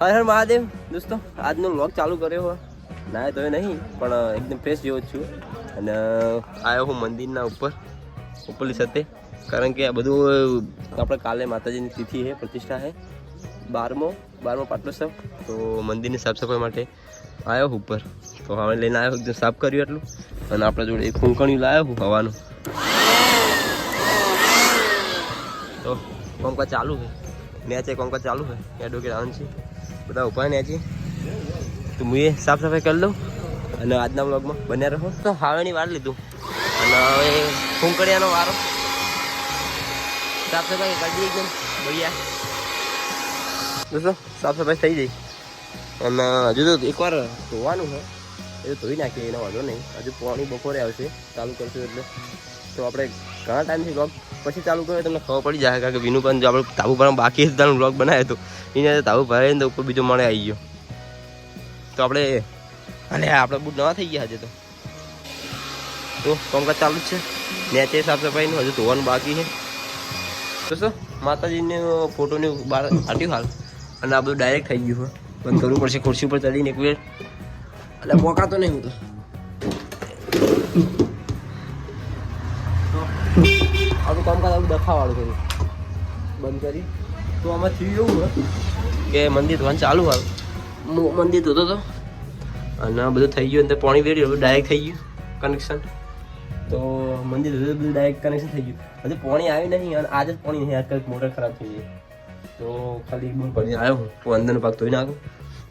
હર હર મહાદેવ. દોસ્તો, આજનો વ્લોગ ચાલુ કર્યો હોય. ના તો નહીં, પણ એકદમ ફ્રેશ જેવો છું. અને આવ્યો હું મંદિરના ઉપર, ઉપરલી સાથે કારણ કે આ બધું આપણે કાલે માતાજીની તિથિ છે, પ્રતિષ્ઠા છે. બારમો બારમો પાટલોત્સવ. તો મંદિરની સાફ સફાઈ માટે આવ્યો હું ઉપર. તો હવે લઈને આવ્યો એકદમ સાફ કર્યું એટલું. અને આપણા જોડે એક ફૂંકણિયું લાવ્યો હું હવાનું. તો કોમકા ચાલુ છે. મેચ એ કોમકા ચાલુ છે. એડવોકેટ રાઉન્ડ છે બધા ઊભા ને છે તો હું એ સાફ સફાઈ કરી લઉં અને આજના બ્લોગમાં બન્યા રહો. તો હાવેની વાર લીધું. અને હવે ફૂંકડિયાનો વારો. સાફ સફાઈ કરી દઈએ એકદમ ભૈયા દોસ્તો, સાફ સફાઈ થઈ ગઈ. અને હજુ તો એકવાર ધોવાનું છે. એ ધોઈ નાખીએ, એનો વાંધો નહીં. હજુ પાણી બપોરે આવશે. ચાલુ કરશું એટલે. તો આપણે ઘણા ટાઈમથી બ્લોગ પછી ચાલુ કર્યો તમને ખબર પડી જાય કારણ કે વિનુ પણ જો આપણે તાબુ ભરવા બાકી હતા બ્લોગ બનાવ્યો હતો એને તાબુ ભરાય ને તો ઉપર બીજો મળે આવી ગયો. તો આપણે અને આપણે બુટ નવા થઈ ગયા હજે તો. તો કામકાજ ચાલુ જ છે. નેચે સાફ સફાઈનું હજુ ધોવાનું બાકી છે. દોસ્તો, માતાજીને ફોટોની બહાર કાઢ્યું હાલ. અને આ બધું ડાયરેક્ટ થઈ ગયું હોય. બંધ કરવું પડશે, ખુરશી ઉપર ચડીને એક વેર. એટલે મોકાતો નહીં હું તો. આપણું કામકાજ આવું દખાવાળું કર્યું બંધ કરી. તો આમાં થયું એવું કે મંદિર ધોવાનું ચાલુ હું મંદિર ધોતો હતો અને બધું થઈ ગયું અને પાણી વેર્યું બધું ડાયરેક્ટ થઈ ગયું કનેક્શન તો મંદિર ધોતું બધું ડાયરેક્ટ કનેક્શન થઈ ગયું. હજી પાણી આવ્યું નહીં અને આજે જ પાણી નહીં આજકાલ મોટર ખરાબ થઈ ગઈ. તો ખાલી બહુ ભરીને આવ્યો હું. તો અંદરનો ભાગ ધોઈ નાખું.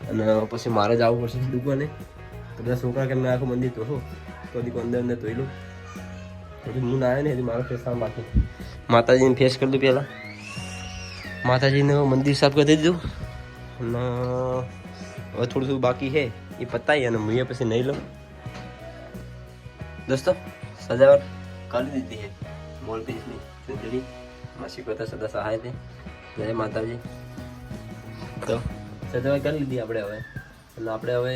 અને પછી મારે જ આવવું પડશે દુકાને. તો બધા છોકરા કે મેં આખું મંદિર ધોશું. તો હજી અંદર અંદર ધોઈ લઉં હજી હું ના ને હજી મારો ફેસ આમ બાકી. માતાજીને ફેસ કરી દઉં પહેલાં. માતાજીનું મંદિર સાફ કરી દીધું અને હવે થોડું થોડું બાકી છે, એ પતાવી અને હું પછી નહીં લઉં. દોસ્તો, સજાવટ કરી દીધી છે. મોલ માસી કરતા સદા સહાય છે જય માતાજી. તો સજાવટ કરી લીધી આપણે હવે. અને આપણે હવે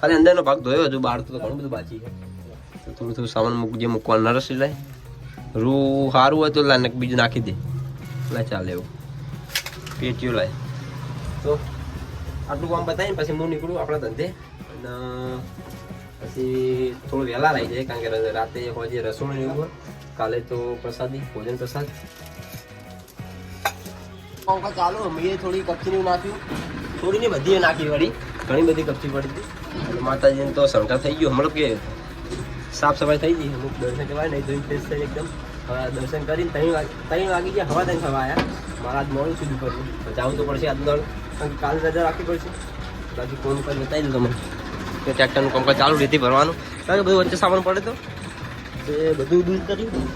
ખાલી અંદરનો ભાગ ધોયો, હજુ બહાર તો ઘણું બધું બાકી છે. થોડું થોડું સામાન મૂક, જે મૂકવાનું નરસ લાય રૂ સારું હોય તો લાય બીજું નાખી દે. લાય ચાલે એવું. પેટીઓ લાય. તો આટલું કામ બતાવીને પછી હું નીકળું આપણા ધંધે. અને પછી થોડું વહેલા રહી જાય, કારણ કે રાતે હોય રસોડું એવું હોય. કાલે તો પ્રસાદી, ભોજન પ્રસાદ. પંખા ચાલુ મેં થોડી કપચી નાખ્યું. થોડી ને બધી નાખી વળી. ઘણી બધી કપચી પડી હતી. અને માતાજીને તો શંકા થઈ ગયો મતલબ કે સાફ સફાઈ થઈ ગઈ. અમુક દર્શન કરવા નહીં ધોઈને ફ્રેશ થઈ એકદમ. હવે દર્શન કરીને ત્રણ ત્રણ વાગી ગયા, હવા ત્રણ થવા આવ્યા મારા આજ મોડું સુધી તો જવું તો પડશે કારણ કે કાલે રજા રાખવી પડશે. બાકી ફોન કરી બતાવી દઉં તમને. કે ટ્રેક્ટરનું કામકાજ ચાલુ રીતે ભરવાનું. કારણ કે બધું વચ્ચે સામાન પડે તો. એ બધું દૂર કર્યું.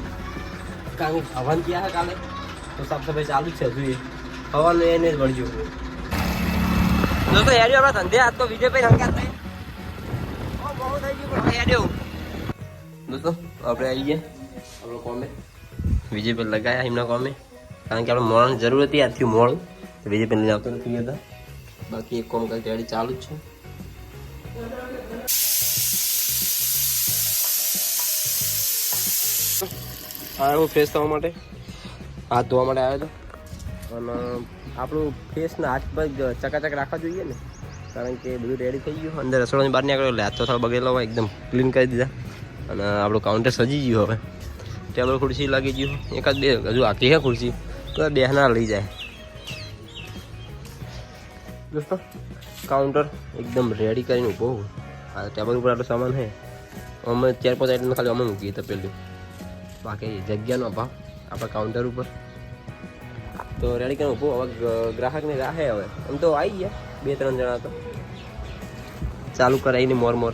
કારણ કે હવાન ક્યાં કાલે. તો સાફ સફાઈ ચાલુ જ છે હજુ એ. હવાનું એને જ વળજો દોસ્તો, હેડ્યો આપણા ધંધે. આજ તો વિજયભાઈ હંકાત થાય. બહુ થઈ ગયું. હવે હેડ્યો. દોસ્તો આપણે આવી ગયા આપણો કોમે વિજયભાઈ લગાયા એમના કોમે કારણ કે આપણે મોડાની જરૂર હતી આજથી મોડું વિજય પર લઈને આવતો નથી હતા બાકી એક કોમ કરી રેડી ચાલુ જ છે આવ્યો ફ્રેશ થવા માટે હાથ ધોવા માટે આવ્યો હતો અને આપણું ફેસને હાથ પર ચકાચક રાખવા જોઈએ ને કારણ કે બધું રેડી થઈ ગયું. અંદર રસોડાની બહાર નીકળ્યો એટલે હાથ તો થોડો બગેલો હોય એકદમ ક્લીન કરી દીધા. અને આપણું કાઉન્ટર સજી ગયું હવે. ટેબલ ખુરશી લાગી ગયું. એકાદ બે, હજુ આખી હે ખુરશી. તો બેહના લઈ જાય. દોસ્તો કાઉન્ટર એકદમ રેડી કરીને ઊભો આ ટેબલ ઉપર આટલો સામાન છે. અમે ચાર પાંચ આઈટમ ખાલી અમે મૂકીએ તો પેલું. બાકી જગ્યાનો અભાવ. આપણા કાઉન્ટર ઉપર. તો રેડી કરીને ઊભો. હવે ગ્રાહકને રાહે હવે. આમ તો આવી ગયા. બે, ત્રણ જણા તો. ચાલુ કરાવીને મોર મોર.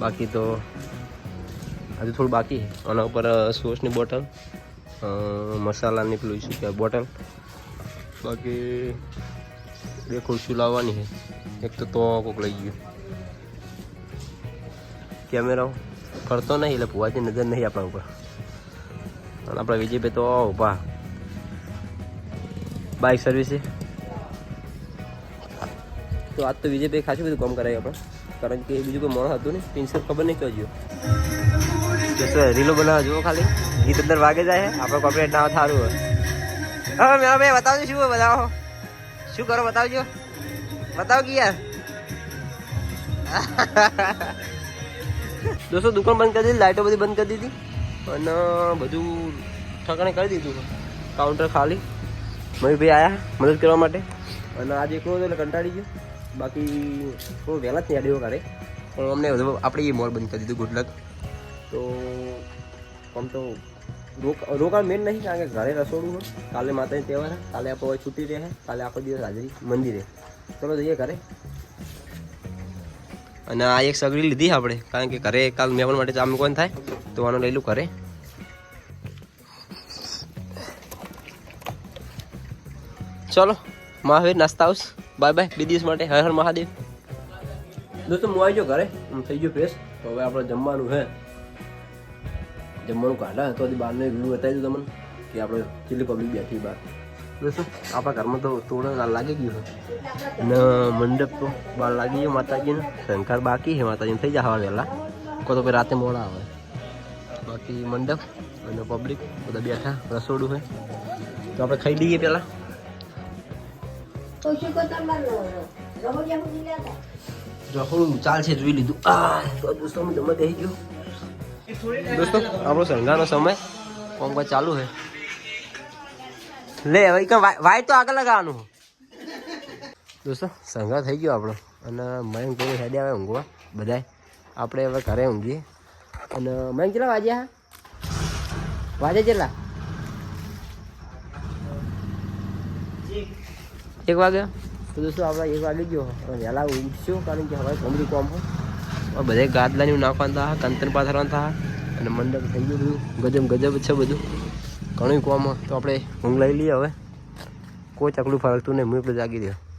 બાકી તો હજુ થોડું બાકી આના ઉપર સોસની બોટલ મસાલાની પેલું શું કહેવાય બોટલ. બાકી બે ખુરશી લાવવાની છે. એક તો તો કોક લઈ ગયું. કેમેરો ફરતો નહીં, એટલે ભુવાજી નજર નહીં આપણા ઉપર. અને આપણા વિજયભાઈ તો ઊભા બાઇક સર્વિસે તો આજ તો વિજયભાઈ ખાસું બધું કામ કરાય આપણે. કારણ કે બીજું કોઈ મોણ હતું ને પ્રિન્સિપલ ખબર નહીં કહેજો જોશો રીલો બનાવવા જુઓ ખાલી. ગીત અંદર વાગે જાય આપણે કોપરેટ ના સારું હોય. હવે મેં ભાઈ બતાવજો શું બતાવો? શું કરો બતાવજો? બતાવો કે યાર દોસ્તો દુકાન બંધ કરી દીધી લાઇટો બધી બંધ કરી દીધી અને બધું ઠકાણે કરી દીધું. કાઉન્ટર ખાલી. મયુરભાઈ આયા મદદ કરવા માટે. અને આજે એકલો એટલે કંટાળી ગયો. બાકી થોડું વહેલા જ નહીં કરે પણ અમને આપણે એ મોલ બંધ કરી દીધું ગુડ લક તો આમ તો રોક, રોકાણ મેન નહીં, કારણ કે ઘરે રસોડું હોય. કાલે માતાજી તહેવાર. કાલે આપણો છૂટી રહે. કાલે આખો દિવસ હાજરી, મંદિરે ચલો જઈએ ઘરે. અને આ એક સગડી લીધી આપણે, કારણ કે ઘરે કાલ મહેમાન માટે ચામ કોણ થાય, તો આનું લઈ લઉં ઘરે. ચલો, મહાવીર નાસ્તા હાઉસ બાય બાય, બે દિવસ માટે. હર હર મહાદેવ. દોસ્તો હું આવી ગયો ઘરે હું થઈ ગયો ફ્રેશ તો હવે આપણે જમવાનું છે જમવાનું કાઢા, તો હજી બહારનો એક વ્યૂ બતાવી દઉં તમને, કે આપણે કેટલી પબ્લિક બેઠી બહાર. દોસ્તો આપણા ઘરમાં તો થોડો લાગી ગયું છે. ને મંડપ તો બહાર લાગી ગયો માતાજીને શંકર બાકી છે માતાજીને થઈ જાય વહેલા. કો તો પછી રાતે મોડા આવે. બાકી મંડપ અને પબ્લિક બધા બેઠા, રસોડું હોય તો આપણે ખાઈ લઈએ પહેલાં. ચાલશે જોઈ લીધું આ દોસ્તો હું ગયો આપણો સંઘાનો સમય કોમ ચાલુ છે લે હવે વાય તો આગળ લગાવવાનું દોસ્તો સંઘા થઈ ગયો આપણો અને મયંક પેલી હેડે આવે ઊંઘવા બધાય આપણે હવે ઘરે ઊંઘીએ અને મયંક કેટલા વાગ્યા વાજે કેટલા એક વાગે? તો દોસ્તો, આપણે એક વાગે ગયો. વહેલા ઉઠશું, કારણ કે હવે ગમરી કોમ હોય બધે ગાદલાની નાખવાના થા કંતન પાથરવાના થા, અને મંડપ થઈ ગયું બધું. ગજબ ગજબ છે બધું. ઘણું કોમ તો આપણે ઊંઘ લઈ લઈએ હવે. કોઈ ચકડું ફરકતું નહીં. હું એકલો જાગી રહ્યો.